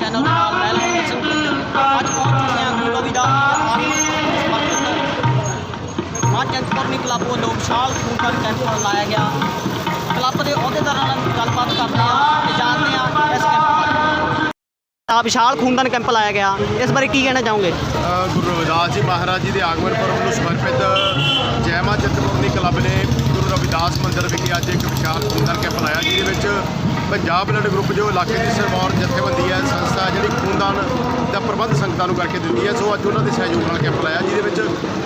Channel ਦੇ ਨਾਲ ਮੈਂ ਲਖਵੀਰ ਸਿੰਘ ਅੱਜ ਪਹੁੰਚ ਚੁੱਕੇ ਹਾਂ ਗੁਰੂ ਰਵਿਦਾਸ ਮਾਂ ਚੰਦਪੁਰਨੀ ਕਲੱਬ ਵੱਲੋਂ ਵਿਸ਼ਾਲ ਖੂਨਦਾਨ ਕੈਂਪ ਲਾਇਆ ਗਿਆ। ਕਲੱਬ ਦੇ ਅਹੁਦੇਦਾਰਾਂ ਨਾਲ ਗੱਲਬਾਤ ਕਰਦੇ ਹਾਂ ਤੇ ਜਾਣਦੇ ਹਾਂ ਇਸ ਕੈਂਪ ਬਾਰੇ। ਆ ਵਿਸ਼ਾਲ ਖੂਨਦਾਨ ਕੈਂਪ ਲਾਇਆ ਗਿਆ। ਇਸ ਬਾਰੇ ਕੀ ਕਹਿਣਾ ਚਾਹੋਗੇ? ਗੁਰੂ ਰਵਿਦਾਸ ਜੀ ਮਹਾਰਾਜ ਜੀ ਦੇ ਆਗਮਨ ਪੁਰਬ ਨੂੰ ਸਮਰਪਿਤ ਜੈ ਮਾਂ ਚਿੰਤਪੁਰਨੀ ਕਲੱਬ ਨੇ ਗੁਰੂ ਰਵਿਦਾਸ ਮੰਦਿਰ ਵਿਖੇ ਅੱਜ ਇੱਕ ਵਿਸ਼ਾਲ ਖੂਨਦਾਨ ਕੈਂਪ ਲਾਇਆ, ਜਿਹਦੇ ਵਿੱਚ ਪੰਜਾਬ ਬਲੱਡ ਗਰੁੱਪ ਜੋ ਇਲਾਕੇ ਦੀ ਸਰਮੌਰ ਜਥੇਬੰਦੀ ਹੈ ਸੰਸਥਾ ਹੈ ਜਿਹੜੀ ਖੂਨਦਾਨ ਦਾ ਪ੍ਰਬੰਧ ਸੰਗਤਾਂ ਨੂੰ ਕਰਕੇ ਦਿੰਦੀ ਹੈ, ਸੋ ਅੱਜ ਉਹਨਾਂ ਦੇ ਸਹਿਯੋਗ ਨਾਲ ਕੈਂਪ ਲਾਇਆ, ਜਿਹਦੇ ਵਿੱਚ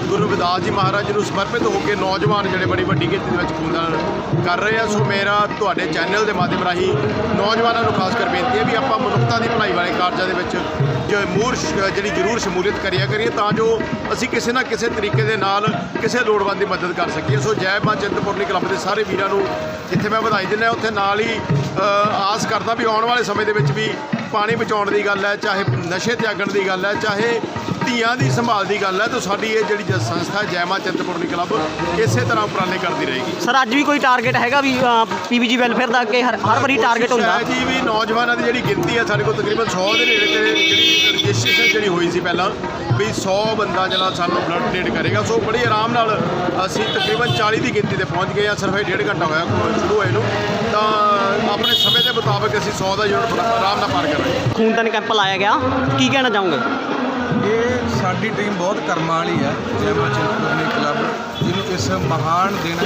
ਗੁਰੂ ਰਵਿਦਾਸ ਜੀ ਮਹਾਰਾਜ ਜੀ ਨੂੰ ਸਮਰਪਿਤ ਹੋ ਕੇ ਨੌਜਵਾਨ ਜਿਹੜੇ ਬੜੀ ਵੱਡੀ ਗਿਣਤੀ ਦੇ ਵਿੱਚ ਖੂਨਦਾਨ ਕਰ ਰਹੇ ਆ। ਸੋ ਮੇਰਾ ਤੁਹਾਡੇ ਚੈਨਲ ਦੇ ਮਾਧਿਅਮ ਰਾਹੀਂ ਨੌਜਵਾਨਾਂ ਨੂੰ ਖਾਸ ਕਰ ਬੇਨਤੀ ਹੈ ਵੀ ਆਪਾਂ ਮਨੁੱਖਤਾ ਦੀ ਭਲਾਈ ਵਾਲੇ ਕਾਰਜਾਂ ਦੇ ਵਿੱਚ ਜੋ ਮੂਰ ਜਿਹੜੀ ਜ਼ਰੂਰ ਸ਼ਮੂਲੀਅਤ ਕਰਿਆ ਕਰੀਏ, ਤਾਂ ਜੋ ਅਸੀਂ ਕਿਸੇ ਨਾ ਕਿਸੇ ਤਰੀਕੇ ਦੇ ਨਾਲ ਕਿਸੇ ਲੋੜਵੰਦ ਦੀ ਮਦਦ ਕਰ ਸਕੀਏ। ਸੋ ਜੈ ਮਾਂ ਚਿੰਤਪੁਰਨੀ ਕਲੱਬ ਦੇ ਸਾਰੇ ਵੀਰਾਂ ਨੂੰ ਜਿੱਥੇ ਮੈਂ ਵਧਾਈ ਦਿੰਦਾ, ਉੱਥੇ ਨਾਲ ਹੀ ਆਸ ਕਰਦਾ ਵੀ ਆਉਣ ਵਾਲੇ ਸਮੇਂ ਦੇ ਵਿੱਚ ਵੀ ਪਾਣੀ ਬਚਾਉਣ ਦੀ ਗੱਲ ਹੈ ਚਾਹੇ ਨਸ਼ੇ ਤਿਆਗਣ ਦੀ ਗੱਲ ਹੈ ਚਾਹੇ ਧੀਆਂ ਦੀ ਸੰਭਾਲ ਦੀ ਗੱਲ ਹੈ ਤਾਂ ਸਾਡੀ ਇਹ ਜਿਹੜੀ ਜ- ਸੰਸਥਾ ਜੈ ਮਾਂ ਚਿੰਤਪੁਰਨੀ ਕਲੱਬ ਇਸੇ ਤਰ੍ਹਾਂ ਉਪਰਾਲੇ ਕਰਦੀ ਰਹੇਗੀ। ਸਰ ਅੱਜ ਵੀ ਕੋਈ ਟਾਰਗੇਟ ਹੈਗਾ ਵੀ ਪੀਬੀਜੀ ਵੈਲਫੇਅਰ ਦਾ ਅੱਗੇ ਹਰ ਹਰ ਵਾਰੀ ਟਾਰਗੇਟ ਹੁੰਦਾ? ਹੈ ਜੀ ਵੀ ਨੌਜਵਾਨਾਂ ਦੀ ਜਿਹੜੀ ਗਿਣਤੀ ਹੈ ਸਾਡੇ ਕੋਲ ਤਕਰੀਬਨ 100 ਦੇ ਨੇੜੇ ਤੇ ਜਿਹੜੀ ਰਜਿਸਟ੍ਰੇਸ਼ਨ ਜਿਹੜੀ ਹੋਈ ਸੀ ਪਹਿਲਾਂ ਵੀ 100 ਬੰਦਾ ਜਿਹੜਾ ਸਾਨੂੰ ਬਲੱਡ ਡੋਨੇਟ ਕਰੇਗਾ। ਸੋ ਬੜੀ ਆਰਾਮ ਨਾਲ ਅਸੀਂ ਤਕਰੀਬਨ 40 ਦੀ ਗਿਣਤੀ ਤੇ ਪਹੁੰਚ ਗਏ ਆ ਸਿਰਫ ਇਹ ਡੇਢ ਘੰਟਾ ਹੋਇਆ ਕੋਲ ਸ਼ੁਰੂ ਹੋਏ ਨੂੰ। ਤਾਂ ਆਪਣੇ ਸਮੇਂ ਦੇ ਮੁਤਾਬਕ ਅਸੀਂ 100 ਦਾ ਯੂਨਿਟ ਆਰਾਮ ਨਾਲ ਪਾਰ ਕਰਾਂਗੇ ਖੂਨਦਾਨ ਕੈਂਪ ਲਾਇਆ ਗਿਆ। ਕੀ ਕਹਿਣਾ ਚਾਹੋਗੇ? ਇਹ ਸਾਡੀ ਟੀਮ ਬਹੁਤ ਕਰਮਾਂ ਵਾਲੀ ਹੈ ਜੈ ਮਾਂ ਕਲੱਬ ਜਿਹਨੂੰ ਇਸ ਮਹਾਨ ਦਿਨ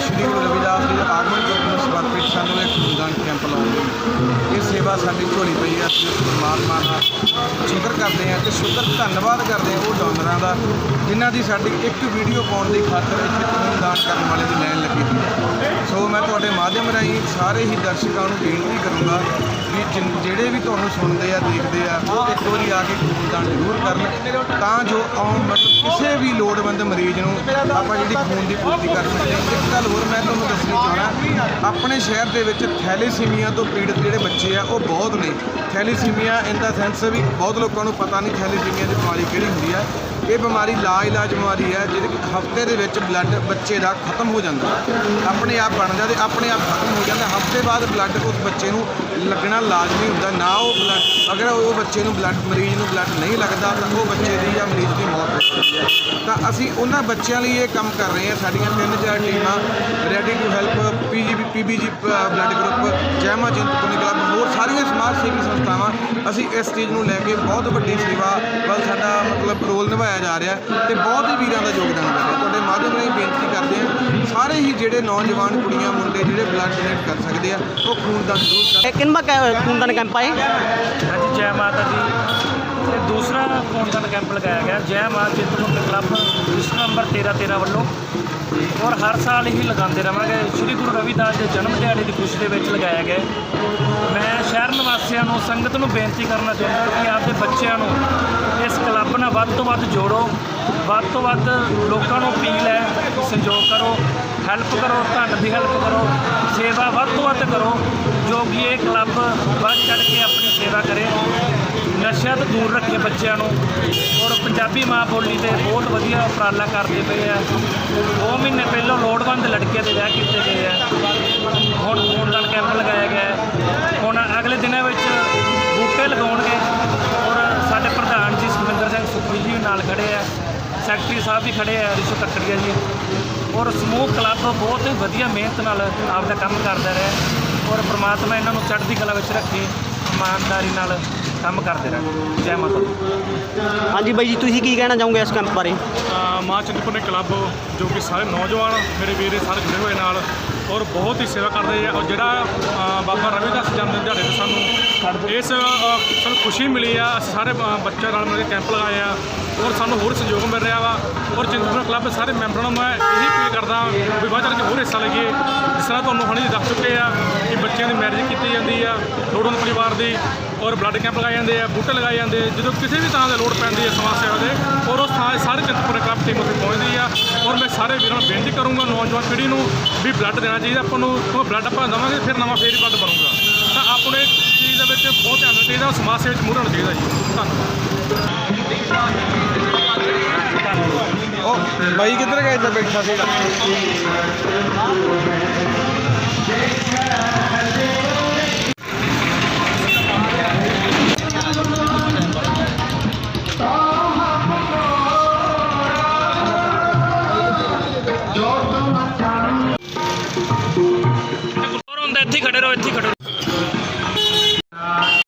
ਸ਼੍ਰੀ ਗੁਰੂ ਰਵਿਦਾਸ ਜੀ ਦੇ ਆਗਮਨ ਪੁਰਬ ਨੂੰ ਸਮਰਪਿਤ ਸਾਨੂੰ ਇਹ ਖੂਨਦਾਨ ਕੈਂਪ ਲਾਉਂਦੇ ਇਹ ਸੇਵਾ ਸਾਡੀ ਝੋਲੀ ਪਈ ਹੈ, ਅਸੀਂ ਪਰਮਾਤਮਾ ਦਾ ਸ਼ੁਕਰ ਕਰਦੇ ਹਾਂ ਤੇ ਸ਼ੁਕਰ ਧੰਨਵਾਦ ਕਰਦੇ ਹਾਂ ਉਹ ਡੋਨਰਾਂ ਦਾ, ਜਿਨ੍ਹਾਂ ਦੀ ਸਾਡੀ ਇੱਕ ਵੀਡੀਓ ਪਾਉਣ ਦੀ ਖਾਤਰ ਇੱਥੇ ਖੂਨਦਾਨ ਕਰਨ ਵਾਲੇ ਦੀ ਲਾਈਨ ਲੱਗੀ ਹੋਈ ਹੈ। ਸੋ ਮੈਂ ਤੁਹਾਡੇ ਮਾਧਿਅਮ ਰਾਹੀਂ ਸਾਰੇ ਹੀ ਦਰਸ਼ਕਾਂ ਨੂੰ ਬੇਨਤੀ ਕਰੂੰਗਾ ਵੀ ਜਿਨ- ਜਿਹੜੇ ਵੀ ਤੁਹਾਨੂੰ ਸੁਣਦੇ ਆ, ਦੇਖਦੇ ਆ, ਉਹ ਇੱਕ ਵਾਰੀ ਆ ਕੇ ਖੂਨਦਾਨ ਜ਼ਰੂਰ ਕਰਨ, ਤਾਂ ਜੋ ਆਉਣ ਮਤਲਬ ਕਿਸੇ ਵੀ ਲੋੜਵੰਦ ਮਰੀਜ਼ ਨੂੰ ਆਪਾਂ ਜਿਹੜੀ ਖੂਨ ਦੀ ਪੂਰਤੀ ਕਰ ਸਕਦੇ ਹਾਂ। ਇੱਕ ਗੱਲ ਹੋਰ ਮੈਂ ਤੁਹਾਨੂੰ ਦੱਸਣੀ ਚਾਹਣਾ ਆਪਣੇ ਸ਼ਹਿਰ ਦੇ ਵਿੱਚ ਥੈਲੇਸੀਮੀਆ ਤੋਂ ਪੀੜਤ ਜਿਹੜੇ ਬੱਚੇ ਆ, ਉਹ ਬਹੁਤ ਨੇ। ਥੈਲੇਸੀਮੀਆ ਇਨ ਦਾ ਸੈਂਸ ਵੀ ਬਹੁਤ ਲੋਕਾਂ ਨੂੰ ਪਤਾ ਨਹੀਂ ਥੈਲੇਸੀਮੀਆ ਦੀ ਬਿਮਾਰੀ ਕਿਹੜੀ ਹੁੰਦੀ ਆ। ਇਹ ਬਿਮਾਰੀ ਲਾ ਇਲਾਜ ਬਿਮਾਰੀ ਹੈ ਜਿਹੜੀ ਕਿ ਹਫ਼ਤੇ ਦੇ ਵਿੱਚ ਬਲੱਡ ਬੱਚੇ ਦਾ ਖਤਮ ਹੋ ਜਾਂਦਾ। ਆਪਣੇ ਆਪ ਬਣ ਜਾਂਦਾ ਤੇ ਆਪਣੇ ਆਪ ਖਤਮ ਹੋ ਜਾਂਦਾ। ਹਫ਼ਤੇ ਬਾਅਦ ਬਲੱਡ ਉਸ ਬੱਚੇ ਨੂੰ ਲੱਗਣਾ ਲਾਜ਼ਮੀ ਹੁੰਦਾ। ਨਾ ਉਹ ਬਲੱਡ ਅਗਰ ਉਹ ਬੱਚੇ ਨੂੰ ਬਲੱਡ ਮਰੀਜ਼ ਨੂੰ ਬਲੱਡ ਨਹੀਂ ਲੱਗਦਾ, ਤਾਂ ਉਹ ਬੱਚੇ ਦੀ ਜਾਂ ਮਰੀਜ਼ ਦੀ ਮੌਤ ਹੋ ਸਕਦੀ ਹੈ ਤਾਂ ਅਸੀਂ ਉਹਨਾਂ ਬੱਚਿਆਂ ਲਈ ਇਹ ਕੰਮ ਕਰ ਰਹੇ ਹਾਂ। ਸਾਡੀਆਂ ਤਿੰਨ ਚਾਰ ਟੀਮਾਂ ready to help PGB PBG blood group Jai Maa Chintpurni club ਹੋਰ ਸਾਰੀਆਂ ਸਮਾਜ ਸੇਵੀ ਸੰਸਥਾਵਾਂ। ਅਸੀਂ ਇਸ ਚੀਜ਼ ਨੂੰ ਲੈ ਕੇ ਬਹੁਤ ਵੱਡੀ ਸੇਵਾ ਵੱਲ ਸਾਡਾ ਮਤਲਬ ਰੋਲ ਨਿਭਾਇਆ ਜਾ ਰਿਹਾ ਤੇ ਬਹੁਤ ਹੀ ਵੀਰਾਂ ਦਾ ਯੋਗਦਾਨ ਮਿਲ ਰਿਹਾ। ਤੁਹਾਡੇ ਮਾਧਿਅਮ ਰਾਹੀਂ ਬੇਨਤੀ ਕਰਦੇ ਹਾਂ ਸਾਰੇ ਹੀ ਜਿਹੜੇ ਨੌਜਵਾਨ ਕੁੜੀਆਂ ਮੁੰਡੇ ਜਿਹੜੇ ਬਲੱਡ ਡੋਨੇਟ ਕਰ ਸਕਦੇ ਆ ਉਹ ਖੂਨਦਾਨ ਜ਼ਰੂਰ ਕਰਨ ਕਿੰਨਾ ਖੂਨਦਾਨ ਕੈਂਪ ਹੈ ਹਾਂਜੀ ਜੈ ਮਾਤਾ ਦੀ। ਤੇ ਦੂਸਰਾ ਖੂਨਦਾਨ ਕੈਂਪ ਲਗਾਇਆ ਗਿਆ, ਜੈ ਮਾਂ ਚਿੰਤਪੁਰਨੀ ਕਲੱਬ ਵਿਸ਼ਵ ਨੰਬਰ 13 13 ਵੱਲੋਂ। ਔਰ ਹਰ ਸਾਲ ਹੀ ਲਗਾਉਂਦੇ ਰਵਾਂਗੇ। ਸ੍ਰੀ ਗੁਰੂ ਰਵਿਦਾਸ ਦੇ ਜਨਮ ਦਿਹਾੜੇ ਦੀ ਖੁਸ਼ੀ ਦੇ ਵਿੱਚ ਲਗਾਇਆ ਗਿਆ ਮੈਂ ਸ਼ਹਿਰ ਨਿਵਾਸੀਆਂ ਨੂੰ ਸੰਗਤ ਨੂੰ ਬੇਨਤੀ ਕਰਨਾ ਚਾਹੁੰਦਾ ਕਿ ਆਪਦੇ ਬੱਚਿਆਂ ਨੂੰ ਇਸ ਕਲੱਬ ਨਾਲ ਵੱਧ ਤੋਂ ਵੱਧ ਜੋੜੋ। ਵੱਧ ਤੋਂ ਵੱਧ ਲੋਕਾਂ ਨੂੰ ਅਪੀਲ ਹੈ, ਸਹਿਯੋਗ ਕਰੋ ਹੈਲਪ ਕਰੋ, ਧਨ ਦੀ ਹੈਲਪ ਕਰੋ, ਸੇਵਾ ਵੱਧ ਤੋਂ ਵੱਧ ਕਰੋ। ਜੋ ਕਿ ਇਹ ਕਲੱਬ ਵੱਧ ਚੜ ਕੇ ਆਪਣੀ ਸੇਵਾ ਕਰੇ। ਨਸ਼ਿਆਂ ਤੋਂ ਦੂਰ ਰੱਖੇ ਬੱਚਿਆਂ ਨੂੰ। ਔਰ ਪੰਜਾਬੀ ਮਾਂ ਬੋਲੀ ਤੇ ਬਹੁਤ ਵਧੀਆ ਉਪਰਾਲਾ ਕਰਦੇ ਪਏ ਆ। ਦੋ ਮਹੀਨੇ ਪਹਿਲਾਂ ਲੋੜਵੰਦ ਲੜਕੀਆਂ ਦੇ ਵਿਆਹ ਕੀਤੇ ਗਏ ਆ। ਹੁਣ ਖੂਨਦਾਨ ਕੈਂਪ ਲਗਾਇਆ ਗਿਆ ਹੈ। ਹੁਣ ਅਗਲੇ ਦਿਨਾਂ ਵਿੱਚ ਬੂਟੇ ਲਗਾਉਣਗੇ। ਔਰ ਸਾਡੇ ਪ੍ਰਧਾਨ ਜੀ ਸੁਖਵਿੰਦਰ ਸਿੰਘ ਸੁਖੀ ਜੀ ਵੀ ਨਾਲ ਖੜੇ ਆ। ਸੈਕਟਰੀ ਸਾਹਿਬ ਵੀ ਖੜੇ ਆ ਰਿਸ਼ੂ ਕੱਕੜੀਆ ਜੀ। ਔਰ ਸਮੂਹ ਕਲੱਬ ਬਹੁਤ ਵਧੀਆ ਮਿਹਨਤ ਨਾਲ ਆਪਦਾ ਕੰਮ ਕਰਦਾ ਰਿਹਾ। ਔਰ ਪ੍ਰਮਾਤਮਾ ਇਹਨਾਂ ਨੂੰ ਚੜ੍ਹਦੀ ਕਲਾ ਵਿੱਚ ਰੱਖੇ ਇਮਾਨਦਾਰੀ ਨਾਲ ਕੰਮ ਕਰਦੇ ਰਹਿਣ ਜੈ ਮਾਤਾ ਦੀ। ਹਾਂਜੀ ਬਾਈ ਜੀ ਤੁਸੀਂ ਕੀ ਕਹਿਣਾ ਚਾਹੋਗੇ ਇਸ ਕੈਂਪ ਬਾਰੇ? ਅ, ਮਾਂ ਚਿੰਤਪੁਰਨੀ ਕਲੱਬ ਜੋ ਕਿ ਸਾਰੇ ਨੌਜਵਾਨ ਮੇਰੇ ਵੀਰ ਸਾਰੇ ਜੁੜੇ ਹੋਏ ਨਾਲ ਔਰ ਬਹੁਤ ਹੀ ਸੇਵਾ ਕਰਦੇ ਆ। ਔਰ ਜਿਹੜਾ ਬਾਬਾ ਰਵਿਦਾਸ ਜਨਮ ਦਿਨ ਦਿਹਾੜੇ ਤੇ ਸਾਨੂੰ ਇਸ ਅ, ਸਾਨੂੰ ਖੁਸ਼ੀ ਮਿਲੀ ਆ ਅਸੀਂ ਸਾਰੇ ਬ- ਬੱਚਿਆਂ ਨਾਲ ਮਿਲ ਕੇ ਕੈਂਪ ਲਗਾਏ ਆ ਔਰ ਸਾਨੂੰ ਹੋਰ ਸਹਿਯੋਗ ਮਿਲ ਰਿਹਾ ਵਾ ਔਰ ਚਿੰਤਪੁਰਨੀ ਕਲੱਬ ਦੇ ਸਾਰੇ ਮੈਂਬਰਾਂ ਨੂੰ ਮੈਂ ਇਹੀ ਅਪੀਲ ਕਰਦਾ ਵੀ ਵੱਧ ਚੜ੍ਹ ਕੇ ਹੋਰ ਹਿੱਸਾ ਲਈਏ। ਜਿਸ ਤਰ੍ਹਾਂ ਤੁਹਾਨੂੰ ਹੁਣੇ ਦੱਸ ਚੁੱਕੇ ਆ ਕਿ ਬੱਚਿਆਂ ਦੀ ਮੈਰਿਜ ਕੀਤੀ ਜਾਂਦੀ ਆ ਲੋੜਵੰਦ ਪਰਿਵਾਰ ਦੀ ਔਰ ਬਲੱਡ ਕੈਂਪ ਲਗਾਏ ਜਾਂਦੇ ਆ ਬੂਟੇ ਲਗਾਏ ਜਾਂਦੇ ਆ ਜਦੋਂ ਕਿਸੇ ਵੀ ਤਰ੍ਹਾਂ ਦੀ ਲੋੜ ਪੈਂਦੀ ਹੈ ਸਮਾਜ ਸੇਵਾ ਦੇ ਔਰ ਉਸ ਥਾਂ ਸਾਰੇ ਚਿੰਤਪੁਰਨੀ ਕਲੱਬ ਟੀਮ ਉੱਥੇ ਪਹੁੰਚਦੀ ਆ ਔਰ ਮੈਂ ਸਾਰੇ ਵੀਰਾਂ ਨੂੰ ਬੇਨਤੀ ਕਰੂੰਗਾ ਨੌਜਵਾਨ ਪੀੜ੍ਹੀ ਨੂੰ ਵੀ ਬਲੱਡ ਦੇਣਾ ਚਾਹੀਦਾ ਆਪਾਂ ਨੂੰ ਬਲੱਡ ਆਪਾਂ ਦੇਵਾਂਗੇ ਫਿਰ ਨਵਾਂ ਫੇਰ ਹੀ ਬਲੱਡ ਬਣੂਗਾ। ਤਾਂ ਆਪਣੇ ਚੀਜ਼ ਦੇ ਵਿੱਚ ਬਹੁਤ ਧਿਆਨ ਦੇਣਾ ਚਾਹੀਦਾ, ਸਮਾਜ ਸੇਵਾ ਵਿੱਚ ਮੂਹਰੇ ਹੋਣਾ ਚਾਹੀਦਾ ਜੀ। ਧੰਨਵਾਦ। ਬਾਈ ਕਿੱਧਰ ਗਏ ਤੇ ਬੈਠਾ ਸੀ? ਇੱਥੇ ਖੜੇ ਰਹੋ, ਇੱਥੇ ਖੜੇ